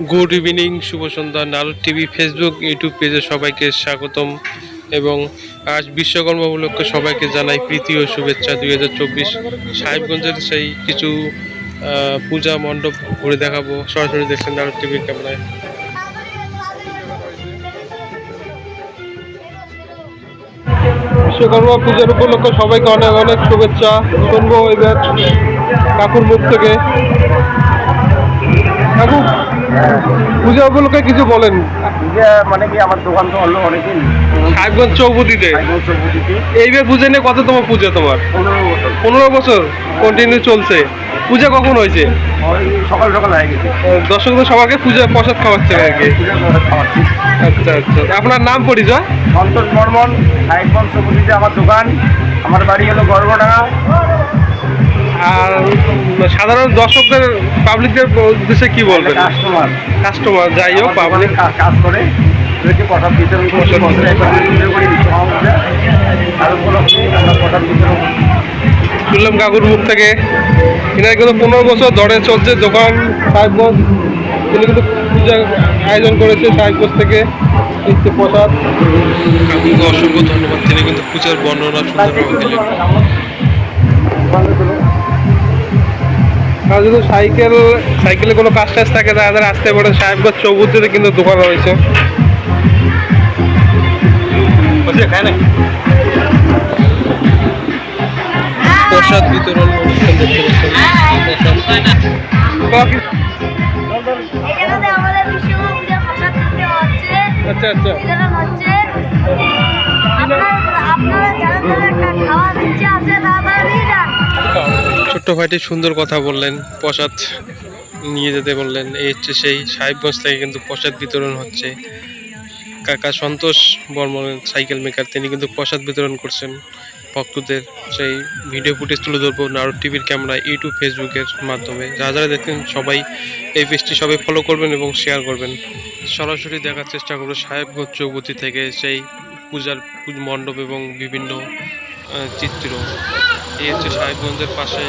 Good evening, শুভ সন্ধ্যা, Narad TV, Facebook, YouTube পেজে সবাইকে স্বাগতম এবং আজ বিশ্বকর্মা উপলক্ষে সবাইকে জানাই প্রীতি ও শুভেচ্ছা। দুই হাজার চব্বিশ সাহেবগঞ্জের সেই কিছু পূজা মণ্ডপ ঘুরে দেখাবো। সরাসরি দেখছেন নারদ টিভির ক্যামেরায়। বিশ্বকর্মা পূজার উপলক্ষে সবাইকে অনেক অনেক শুভেচ্ছা। শুনব এবার কাকুর মুখ থেকে। পূজা উপলক্ষে কিছু বলেন। পূজা মানে কি আমার দোকান তো হলো অনেকদিন সাহেবগঞ্জ চৌপতিতে। এইবার পূজা নিয়ে কততম পূজা তোমার? পনেরো বছর। কন্টিনিউ চলছে। পূজা কখন হয়েছে? সকাল সকাল হয়ে গেছে। দর্শকদের সবাইকে পূজা প্রসাদ খাওয়াচ্ছে আর কি। আচ্ছা আচ্ছা। আপনার নাম পরিচয়? সন্তোষ বর্মন সাইকেল চৌপতিতে আমার দোকান। আমার বাড়ি হলো গর্বডাঙ্গা আর সাধারণ দর্শকদের পাবলিকদের উদ্দেশ্যে কি বলবেন? কাস্টমার কাস্টমার যাই হোক পাবলিক কাজ করে ওদেরকে প্রসাদ বিতরণ শুনলাম কাকুর মুখ থেকে। এনার কিন্তু পনেরো বছর ধরে চলছে দোকান সাহেবগঞ্জ তিনি কিন্তু পূজা আয়োজন করেছে সাহেবগঞ্জ থেকে। নিত্য প্রসাদ। কাকুকে অসংখ্য ধন্যবাদ। তিনি কিন্তু পূজার বর্ণনা সুন্দরভাবে দিলেন। আর যদি সাইকেল সাইকেলে কোনো কাজ টাজ থাকে তাদের আসতে পারে সাহেবগঞ্জ চৌবুদ্দিতে কিন্তু দোকান রয়েছে। প্রসাদ বিতরণ অনুষ্ঠান দেখতে পাচ্ছেন। প্রসাদ। এই ছোট্ট ভাইটি সুন্দর কথা বললেন, প্রসাদ নিয়ে যেতে বললেন। এই হচ্ছে সেই সাহেবগঞ্জ থেকে কিন্তু প্রসাদ বিতরণ হচ্ছে। কাকা সন্তোষ বর্মন, সাইকেল মেকার, তিনি কিন্তু প্রসাদ বিতরণ করছেন ভক্তদের। সেই ভিডিও ফুটেজ তুলে ধরবো নারদ টিভির ক্যামেরা, ইউটিউব, ফেসবুকের মাধ্যমে। যারা যারা দেখেন সবাই এই পেজটি সবাই ফলো করবেন এবং শেয়ার করবেন। সরাসরি দেখার চেষ্টা করব সাহেবগঞ্জ চৌবতী থেকে সেই পূজার মণ্ডপ এবং বিভিন্ন চিত্র। এই হচ্ছে সাহেবগঞ্জের পাশে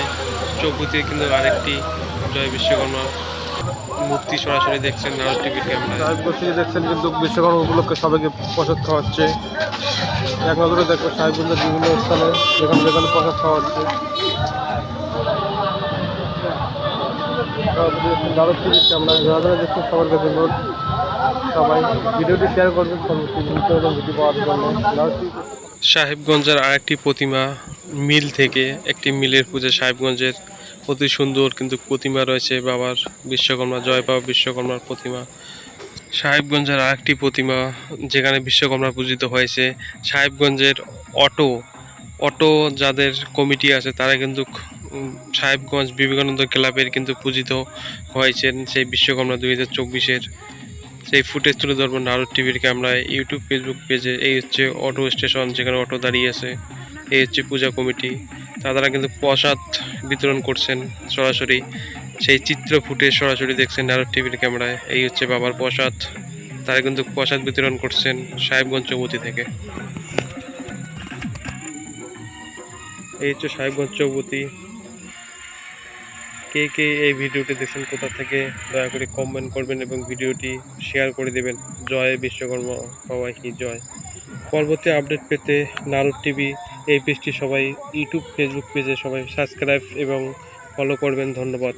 চৌপতির কিন্তু আরেকটি জয় বিশ্বকর্মা মূর্তি সরাসরি দেখছেন নারদ টিভির থেকে দেখছেন কিন্তু বিশ্বকর্মা উপলক্ষে সবাইকে প্রসাদ খাওয়াচ্ছে। এক নজরে দেখো সাহেবগঞ্জের বিভিন্ন স্থানে যেখানে যেখানে প্রসাদ খাওয়াচ্ছে। নারদ টিভির ক্যামেরায় যারা দেখছেন সবার কাছে অনুরোধ সবাই ভিডিওটি শেয়ার করবেন পরবর্তী ভিডিও পাওয়ার জন্য। সাহেবগঞ্জের আরেকটি প্রতিমা মিল থেকে একটি মিলের পূজা সাহেবগঞ্জের অতি সুন্দর কিন্তু প্রতিমা রয়েছে বাবার বিশ্বকর্মা, জয় বাবা বিশ্বকর্মার প্রতিমা। সাহেবগঞ্জের আরেকটি প্রতিমা যেখানে বিশ্বকর্মা পূজিত হয়েছে। সাহেবগঞ্জের অটো অটো যাদের কমিটি আছে তারা কিন্তু সাহেবগঞ্জ বিবেকানন্দ ক্লাবের কিন্তু পূজিত হয়েছেন সেই বিশ্বকর্মা দুই হাজার চব্বিশের। সেই ফুটেজ তুলে ধরবো নারদ টিভির ক্যামেরায়, ইউটিউব, ফেসবুক পেজে। এই হচ্ছে অটো স্টেশন যেখানে অটো দাঁড়িয়ে আছে। এই হচ্ছে পূজা কমিটি। তারা কিন্তু প্রসাদ বিতরণ করছেন সরাসরি। সেই চিত্র ফুটে সরাসরি দেখছেন নারদ টিভির ক্যামেরায়। এই হচ্ছে বাবার প্রসাদ। তারা কিন্তু প্রসাদ বিতরণ করছেন সাহেবগঞ্জ চৌবতী থেকে। এই হচ্ছে সাহেবগঞ্জ চৌবতী। কে কে এই ভিডিওটি দেখছেন, কোথা থেকে, দয়া করে কমেন্ট করবেন এবং ভিডিওটি শেয়ার করে দেবেন। জয় বিশ্বকর্মা, সবাইকে জয়। পরবর্তী আপডেট পেতে নারুদ টিভি এই পেজটি সবাই ইউটিউব ফেসবুক পেজে সবাই সাবস্ক্রাইব এবং ফলো করবেন। ধন্যবাদ।